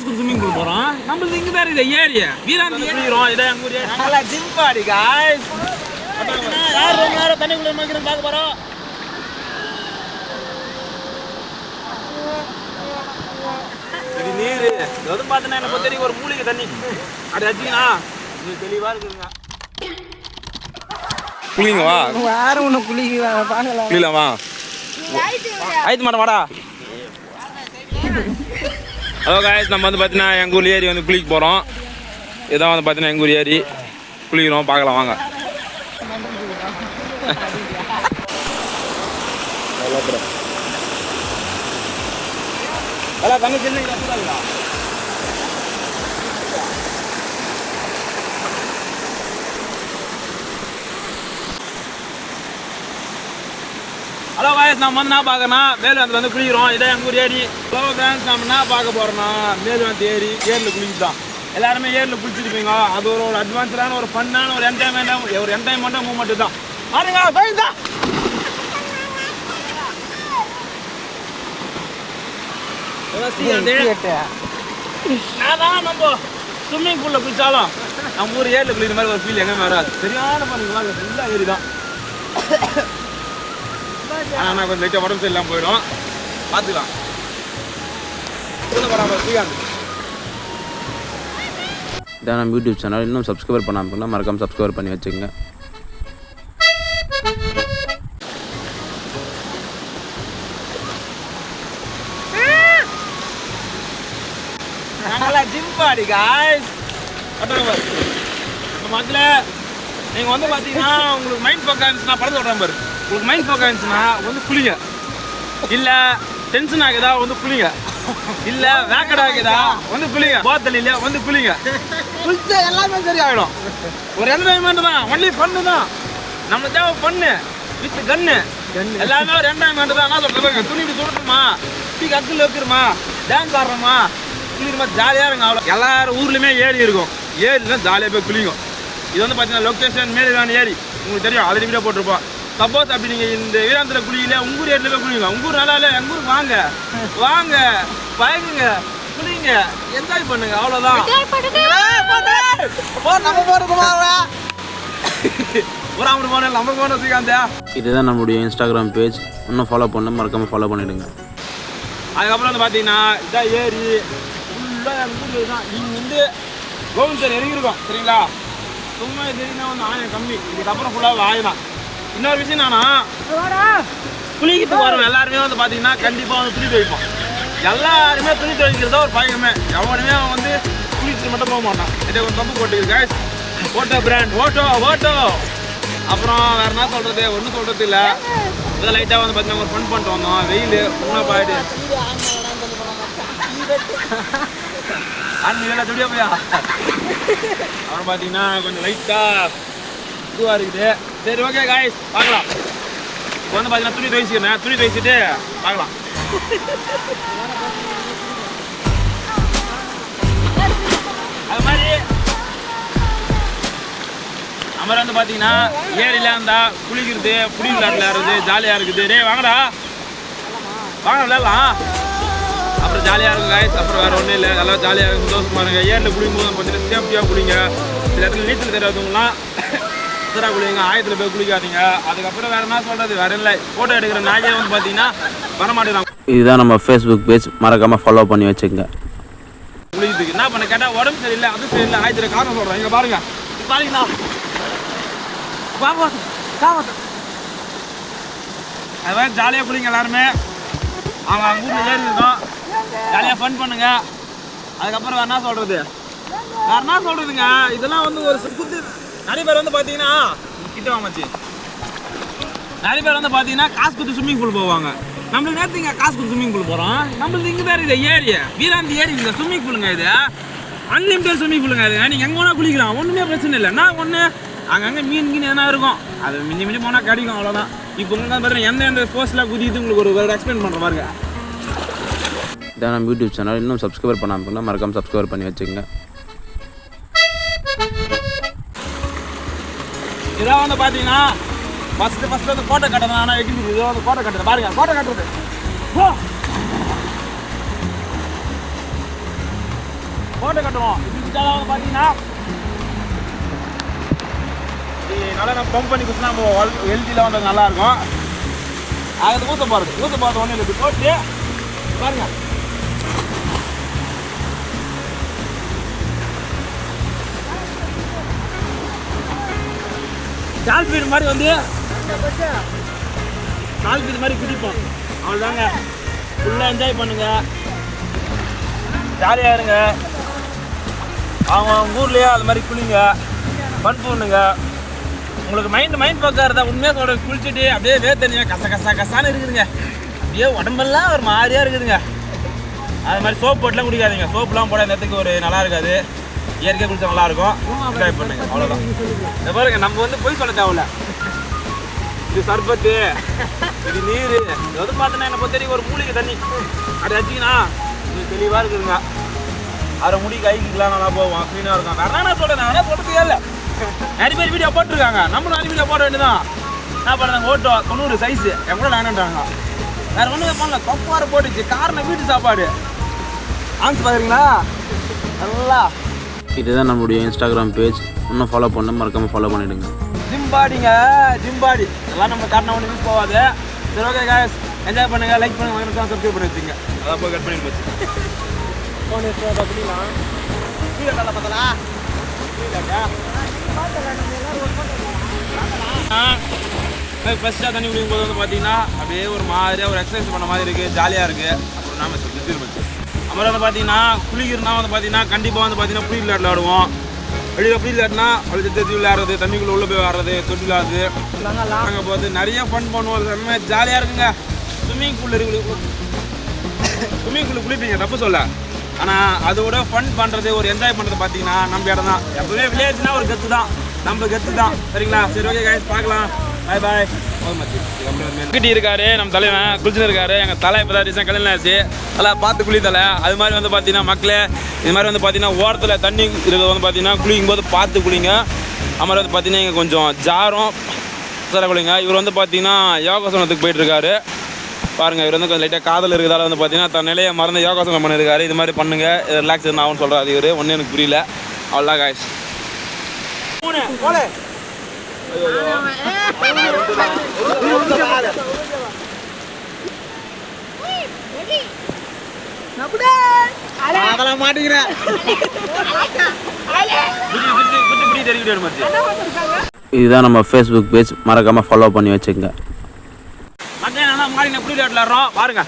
கொடுத்து swimming pool போறோம். நம்மளுக்கு இங்க தான் இருக்குது ஏரி வீராந்தி ஏறிக்கிறோம் இதான் எங்க ஊர் நல்லா ஜிம் பாடி காய்ஸ் யார் ரொம்ப நேரம் தண்ணிக்குள்ள நோக்கிறோம் பார்க்க போறோம். இது நீர். இது வந்து பார்த்தீங்கன்னா என்ன பொறுத்த ஒரு மூலிகை தண்ணி. அப்படி வச்சிங்கன்னா இது தெளிவா இருக்குதுங்க குளிங்க வா. வேற ஒண்ணு குளிக்க பார்க்கலாம்? ஆயிடுத்து மாட்டோம் வாடா. ஹலோ காய்ஸ் நம்ம வந்து பார்த்தீங்கன்னா எங்கள் ஊர் ஏரி வந்து குளிக்க போகிறோம் இதான் வந்து பார்த்தீங்கன்னா எங்கள் ஊர் ஏரி. குளிக்கிறோம். பார்க்கலாம் வாங்க. எல்லாம் வாயஸ் நம்ம வந்து என்ன பார்க்கறோம் மேல்வந்து வந்து குளிக்கிறோம். இதான் எங்கள் ஊர் ஏரி. ஹலோ ஃபேன்ஸ் நம்ம என்ன பார்க்க போகிறோம்னா மேல்வந்து ஏரி ஏரியில் குளிச்சுதான் எல்லாருமே ஏரியில் குளிச்சிருப்பீங்க அது ஒரு ஒரு அட்வான்ஸ்டான ஒரு ஃபன்னான ஒரு என்டர்டைன்மெண்ட் ஒரு என்டர்டைன்மெண்ட்டாக மூமெண்ட் தான். பாருங்க பயந்தா! அதான் நம்ம ஸ்விம்மிங் பூலில் குளிச்சாலும் நம்ம ஊர் ஏரியில் குளிக்கிற மாதிரி ஒரு ஃபீல் எங்கேயுமே வராது. சரியான பண்ணுங்களா ஃபுல்லாக ஏரி தான் ஆனால் கொஞ்சம் லைட்டாக உடம்பு சரியில்லாமல் போயிடும். பார்த்துக்கலாம். இதான் நம்ம யூடியூப் சேனல் இன்னும் சப்ஸ்கிரைப் பண்ணாமல் மறக்காம சப்ஸ்கிரைப் பண்ணி வச்சுக்கோங்க. நாங்களாம் ஜிம் பாடி காய்ஸ் மக்களே நீங்கள் வந்து பார்த்தீங்கன்னா உங்களுக்கு மைண்ட் ஃபோக் ஆயிருந்துச்சுன்னா படத்தை விட்றேன் பாரு. உங்களுக்கு மைண்ட் ஃபோக்கா இருந்துச்சுன்னா வந்து குளிங்க. இல்லை டென்ஷன் ஆகுதா வந்து குளிங்க. இல்ல வேக்கட் ஆகுதா வந்து குளிங்க. போத்தல் இல்லையா வந்து குளிங்க. குளிச்சா எல்லாமே சரியாயிடும். ஒரு என்டர்டைன்மெண்ட் தான் ஒன்லி ஃபன்னு தான். நம்ம தேவை பண்ணு வித் கன்னு எல்லாமே ஒரு என்டர்டைன்மெண்ட் தான். என்ன சொல்றது துணி இப்படி டீ கத்தில் வைக்கிறோமா? டான்ஸ் ஆடுறோமா? குளிருமா ஜாலியாக இருங்க அவ்வளோ எல்லாரும் ஊர்லேயுமே ஏரி இருக்கும். ஏரியில் ஜாலியாக போய் குளிங்கும் இது வந்து பார்த்தீங்கன்னா லொக்கேஷன் மேலிதான ஏரி. உங்களுக்கு தெரியும். ஆல்ரெடி வீடியோ போட்டிருப்போம். சப்போஸ் அப்படி நீங்கள் இந்த வீராந்திர குளியில உங்க ஊர் ஏரியில் போய் குளிங்க உங்க ஊர் நல்லா இல்லை எங்கள் ஊருக்கு வாங்க. வாங்க பயங்குங்க குளிங்க என்ஜாய் பண்ணுங்க அவ்வளோதான் நம்ம போன நம்ம போன ஸ்ரீகாந்தா. இதுதான் நம்மளுடைய இன்ஸ்டாகிராம் பேஜ் இன்னும் ஃபாலோ பண்ண மறக்காமல் ஃபாலோ பண்ணிவிடுங்க அதுக்கப்புறம் வந்து பார்த்தீங்கன்னா இதான் ஏரி ஃபுல்லாக எங்கள் தான் இங்கே வந்து கோவிந்த் சார் இறங்கியிருக்கோம் சரிங்களா? சும்மா தெரியுன்னா வந்து ஆயம் கம்மி. இதுக்கப்புறம் ஃபுல்லாக ஆயம் தான் இன்னொரு விஷயம் என்னன்னா குளிக்கிறதுக்கு வரோம் எல்லாருமே வந்து பார்த்தீங்கன்னா கண்டிப்பாக வந்து துணி துவைப்போம் எல்லாருமே துணி துவைக்கிறதா ஒரு பழக்கமே. எவனுமே அவன் வந்து குளிச்சுட்டு மட்டும் போக மாட்டான். இதை ஒரு தப்பு போட்டுருக்கு ஓட்டோ பிராண்ட் ஓட்டோ ஓட்டோ. அப்புறம் வேற என்ன சொல்றது? ஒன்றும் சொல்றது இல்லை. இதை லைட்டாக வந்து பார்த்தீங்கன்னா ஒரு ஃபன் பண்ணிட்டு வந்தோம். வெயில் உண்ணா பாடு அன்னைக்கு துடியா போயா? அப்புறம் பார்த்தீங்கன்னா கொஞ்சம் லைட்டாக இதுவாக இருக்குது. சரி ஓகே காய்ஸ் பார்க்கலாம். இப்போ வந்து பார்த்தீங்கன்னா துணி துவைச்சிக்கிறேன் துணி துவைச்சிட்டு பார்க்கலாம். அது மாதிரி நம்ம வந்து பார்த்தீங்கன்னா ஏரியில் இருந்தால் குளிக்கிறது புளி விளையாட்டுல இருக்குது ஜாலியாக இருக்குது. டேய் வாங்கடா. வாங்க விளையாடலாம். அப்புறம் ஜாலியாக இருக்கும் காய்ஸ் அப்புறம் வேறு ஒன்றும் இல்லை. நல்லா ஜாலியாக இருக்கும். சந்தோஷமாக இருங்க. ஏரியில் குளிக்கும் போது பார்த்தீங்கன்னா சேஃப்டியாக குளிங்க. சில இடத்துல நீச்சல் தெரியாதவங்களாம் சுத்தராக குளிங்க ஆயத்தில் போய் குளிக்காதீங்க. அதுக்கப்புறம் வேறு என்ன சொல்கிறது வேறு இல்லை ஃபோட்டோ எடுக்கிற நாயே வந்து பார்த்தீங்கன்னா வரமாட்டேங்கிறாங்க இதுதான் நம்ம ஃபேஸ்புக் பேஜ் மறக்காமல் ஃபாலோ பண்ணி வச்சுக்கோங்க. குளிக்கிறதுக்கு. என்ன பண்ண? கேட்டால் உடம்பு சரியில்லை அது சரியில்லை. ஆயத்தில் காரணம் சொல்கிறேன் இங்கே பாருங்க. பாருங்கண்ணா வாங்க காவத்து அது மாதிரி ஜாலியாக குளிங்க எல்லாருமே. அவங்க அவங்க ஊரில் ஏறி இருக்கோம் ஜாலியாக ஃபன் பண்ணுங்க. அதுக்கப்புறம் வேறு என்ன சொல்கிறது வேறு என்ன சொல்கிறதுங்க இதெல்லாம் வந்து ஒரு சுத்து நிறைய பேர் வந்து பார்த்தீங்கன்னா கிட்ட வாமச்சு நிறைய பேர் வந்து பார்த்தீங்கன்னா காசு கொடுத்து ஸ்விம்மிங் பூல் போவாங்க. நம்மளுக்கு நேரத்துங்க காசு கொடுத்து ஸ்விம்மிங் பூல் போகிறோம் நம்மளுக்கு இங்கே தான் இது ஏரி. வீராந்தி ஏரி இந்த ஸ்விம்மிங் பூலுங்க இது. அன்லிமிட்டட் ஸ்விம்மிங் பூலுங்க இது. நீங்கள் எங்கே வேணால் குளிக்கலாம். ஒன்றுமே பிரச்சனை இல்லை. நான் ஒன்று அங்கங்கே மீன் கீன் எதனா இருக்கும். அது மிஞ்சி மிஞ்சி போனால் கிடைக்கும் அவ்வளோதான் இப்போ உங்களுக்கு பார்த்தீங்கன்னா எந்த எந்த ஸ்போர்ட்ஸில் குதித்து உங்களுக்கு ஒரு வேறு எக்ஸ்பிளைன் பண்ணுற பாருங்க. இதான் நம்ம யூடியூப் சேனல் இன்னும் சப்ஸ்கிரைப் பண்ணாமல் மறக்காமல் சப்ஸ்கிரைப் பண்ணி வச்சுக்கோங்க. இதான் வந்து பார்த்தீங்கன்னா ஃபஸ்ட்டு ஃபஸ்ட்டு வந்து கோட்டை கட்டணும். ஆனால் எப்படி இதை வந்து கோட்டை கட்டுறது. பாருங்க கோட்டை கட்டுறது. போ. கோட்டை கட்டுவோம் இப்படி வந்து பார்த்தீங்கன்னா நல்லா நம்ம பம்ப் பண்ணி குச்சினா நம்ம ஹெல்த்தியில் வந்து நல்லாயிருக்கும் அது ஊற்ற போகிறது ஊற்ற போகிறது ஒன்றும் இல்லை. இப்படி போட்டு பாருங்க. டால்பின் மாதிரி வந்து டால்பின் மாதிரி குதிப்போம். அவ்வளோதாங்க ஃபுல்லாக என்ஜாய் பண்ணுங்க. ஜாலியாக இருங்க. அவங்க அவங்க ஊர்லேயே அது மாதிரி குளிங்க. ஃபன் பண்ணுங்க. உங்களுக்கு மைண்ட் மைண்ட் பக்கம் இருந்தால் உண்மையாக சொல்ற குளிச்சுட்டு அப்படியே வேத்தனியா கச கச கசான்னு இருக்குதுங்க. அப்படியே உடம்பெல்லாம் ஒரு மாதிரியாக இருக்குதுங்க. அது மாதிரி சோப் போட்டுலாம் குடிக்காதீங்க. சோப்புலாம் போட இந்த இடத்துக்கு ஒரு நல்லா இருக்காது. இயற்கை குளிச்சா நல்லா இருக்கும். என்ஜாய் பண்ணுங்க. அவ்வளோதான் இந்த பாருங்க நம்ம வந்து போய் சொல்ல தேவையில்ல. இது சர்பத்து. இது நீர். இது வந்து பார்த்தோன்னா என்ன பொறுத்த ஒரு மூலிகை தண்ணி. அப்படி வச்சிங்கன்னா இது தெளிவாக இருக்குதுங்க. அரை முடி கைக்குலாம் நல்லா போவோம் க்ளீனாக இருக்கும். நான் நான் சொல்கிறேன் நான் சொல்கிறதுக்கே இல்லை நிறைய பேர் வீடியோ போட்டிருக்காங்க. நம்மளும் நிறைய வீடியோ போட வேண்டியதான் என்ன பண்ணுறாங்க? ஓட்டோ. தொண்ணூறு சைஸு என் கூட வேணுன்றாங்க வேற ஒன்றுமே பண்ணல தொப்பாறு போட்டுச்சு. காரணம் வீட்டு சாப்பாடு. ஆன்ஸ் பார்க்குறீங்களா நல்லா. இதுதான் நம்மளுடைய இன்ஸ்டாகிராம் பேஜ் இன்னும் ஃபாலோ பண்ண மறக்காமல் ஃபாலோ பண்ணிவிடுங்க ஜிம் பாடிங்க ஜிம் பாடி எல்லாம் நம்ம காட்டின ஒன்று யூஸ் போகாது. சரி ஓகே காய்ஸ் என்ஜாய் பண்ணுங்க லைக் பண்ணுங்க மறக்காம சப்ஸ்கிரைப் பண்ணி வச்சுங்க. அதான் போய் கட் பண்ணி போச்சு. ஃபோன் எடுத்து கீழே பார்த்தலா ஃபஸ்ட்டாக தண்ணி குடிக்கும் போது வந்து பார்த்தீங்கன்னா அப்படியே ஒரு மாதிரியாக ஒரு எக்ஸசைஸ் பண்ண மாதிரி இருக்குது ஜாலியாக இருக்குது அப்புறம் நாம திரும்ப அப்புறம் வந்து பார்த்தீங்கன்னா குளிக்கிறனா வந்து பார்த்தீங்கன்னா கண்டிப்பாக வந்து பார்த்தீங்கன்னா புளி விளையாட்டு விளையாடுவோம் வெளியில் புளி விளையாட்டுனா அப்படி தத்தி விளையாடுறது தண்ணிக்குள்ளே உள்ளே போய் வாடுறது தொட்டி விளையாடுறது அங்கே போகிறது நிறைய ஃபன் பண்ணுவோம். செம்ம ஜாலியாக இருக்குங்க. ஸ்விம்மிங் பூல் இருக்கு. ஸ்விம்மிங் பூல் குளிப்பீங்க தப்பு சொல்ல. ஆனால் அதோட ஃபன் பண்ணுறது ஒரு என்ஜாய் பண்ணுறது பார்த்தீங்கன்னா நம்ம இடம் தான். எப்பவுமே வில்லேஜ்னா ஒரு கெத்து தான் நம்ம கெத்து தான் சரிங்களா? சரி ஓகே கைஸ் பார்க்கலாம். பாய் பாய் கிட்டி இருக்காரு நம்ம தலைவன். குளிச்சுட்டு இருக்காரு. எங்க தலை இப்போ தான் ரீசன் கல்யாணம் ஆச்சு நல்லா பார்த்து குளி தலை. அது மாதிரி வந்து பார்த்தீங்கன்னா மக்களே இது மாதிரி வந்து பார்த்தீங்கன்னா ஓரத்தில் தண்ணி இருக்கிறது வந்து பார்த்தீங்கன்னா குளிக்கும் போது பார்த்து குளிங்க. அது மாதிரி வந்து பார்த்தீங்கன்னா இங்கே கொஞ்சம் ஜாரம் சார குளிங்க. இவர் வந்து பார்த்தீங்கன்னா யோகாசனத்துக்கு போயிட்டு இருக்காரு பாருங்க இவர் வந்து கொஞ்சம் லைட்டாக காதல் இருக்கிறதால வந்து பார்த்தீங்கன்னா தன் நிலையை மறந்து யோகாசனம் பண்ணியிருக்காரு. இது மாதிரி பண்ணுங்க. ரிலாக்ஸ் இருந்தால் ஆகும்னு சொல்கிறாரு இவர். ஒன்றும் எனக்கு புரியல. அவ்வளோதான் காய்ஸ் மூணு அதெல்லாம் மாட்டேங்கிறேன் இதுதான் நம்ம ஃபேஸ்புக் பேஜ் மறக்காமல் ஃபாலோ பண்ணி வச்சுக்கோங்க. நல்லா மாறி எப்படி பாருங்க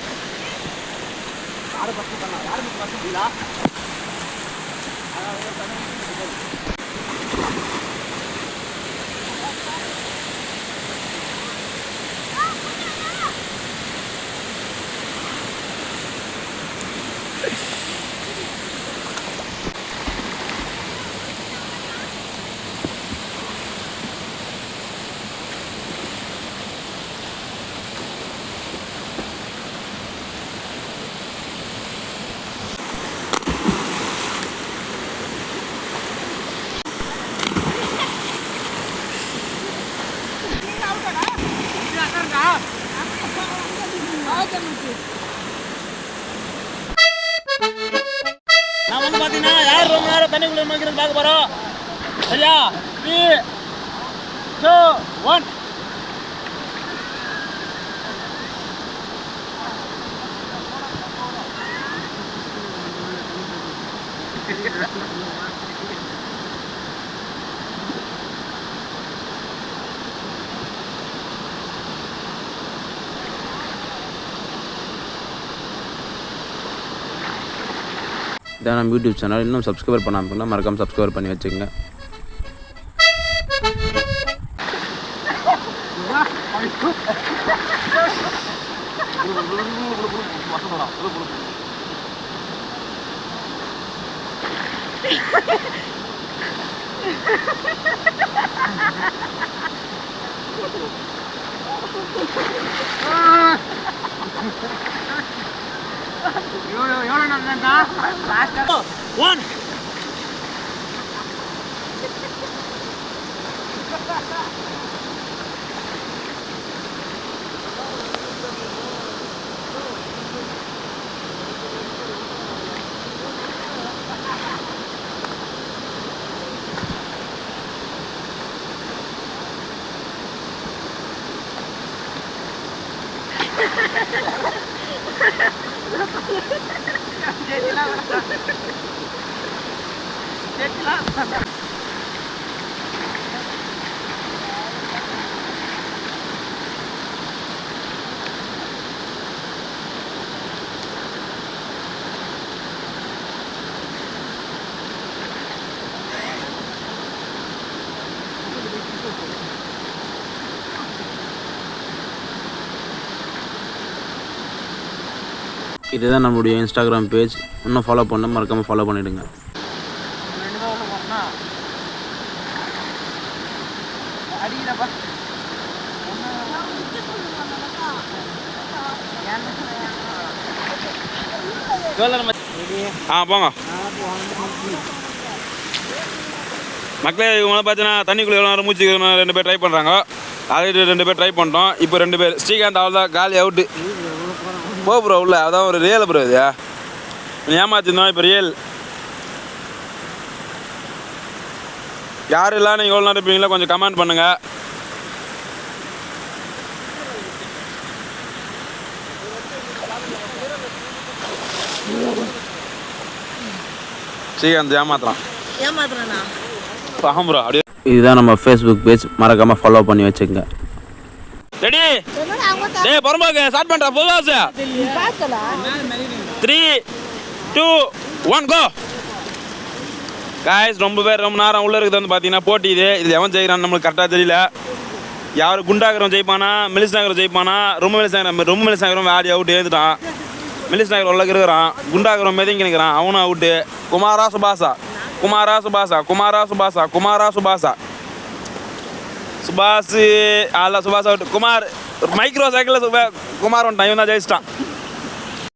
நான் வந்து பார்த்தீங்கன்னா யார் ரொம்ப நேரம் தண்ணிக்குள்ள வைக்கிறது பார்க்க போகிறோம் சரியா? த்ரீ டூ ஒன் இதான் நம்ம யூடியூப் சேனல் இன்னும் சப்ஸ்கிரைப் பண்ணாமல் மறக்காமல் சப்ஸ்கிரைப் பண்ணி வச்சுக்கோங்க. 요요 열어놔도 된다. 마스터 원. ஒன் இதுதான் நம்மளுடைய இன்ஸ்டாகிராம் பேஜ் இன்னும் ஃபாலோ பண்ண மறக்காமல் ஃபாலோ பண்ணிவிடுங்க ஆ போங்க. மக்களே இவங்க பார்த்தீங்கன்னா தண்ணிக்குள்ளே எவ்வளோ நேரம் மூச்சு ரெண்டு பேர் ட்ரை பண்ணுறாங்க அது ரெண்டு பேர் ட்ரை பண்ணிட்டோம். இப்போ ரெண்டு பேர் ஸ்ரீகாந்த் அவ்வளோதான் தான் காலி அவுட்டு போ ப்ரோ உள்ள. அதான் ஒரு ரியல் ப்ரோ இது. ஏமாத்திருந்தோம் இப்போ ரியல் யார் இல்லை நீங்கள் எவ்வளோ நேரம் இருப்பீங்களா கொஞ்சம் கமெண்ட் பண்ணுங்கள் ஸ்ரீகாந்த் ஏமாத்துறான். ஆமாம் ப்ரோ அப்படியே. இதுதான் நம்ம ஃபேஸ்புக் பேஜ் மறக்காமல் ஃபாலோ பண்ணி வச்சுக்கோங்க. ரெடி. டேய் பரமாக்கு ஸ்டார்ட் பண்ணுறா புதுசு three two one go guys ரொம்ப பேர் ரொம்ப நேரம் உள்ளே இருக்குது வந்து பார்த்தீங்கன்னா போட்டி இது. இது எவன் ஜெயிக்கிறான்னு நம்மளுக்கு கரெக்டாக தெரியல. யார் குண்டாகரம் ஜெயிப்பானா மெலிஸ் நகரம் ஜெயிப்பானா ரொம்ப மெலிஸ் நகரம் ரொம்ப மெலிஸ் நகரம் வேடி அவுட் ஏந்துட்டான். மெலிஸ் நகர் உள்ள இருக்கிறான். குண்டாகரம் மிதங்கி நிற்கிறான் அவனும் அவுட்டு குமாரா சுபாஷா. குமாரா சுபாஷா. குமாரா சுபாஷா. குமாரா சுபாஷா. சுபாஷ் அல்ல சுபாஷ் அவுட் குமார். மைக்ரோ சைக்கிளில் குமார் வந்துட்டான் இவன் தான் ஜெயிச்சிட்டான்.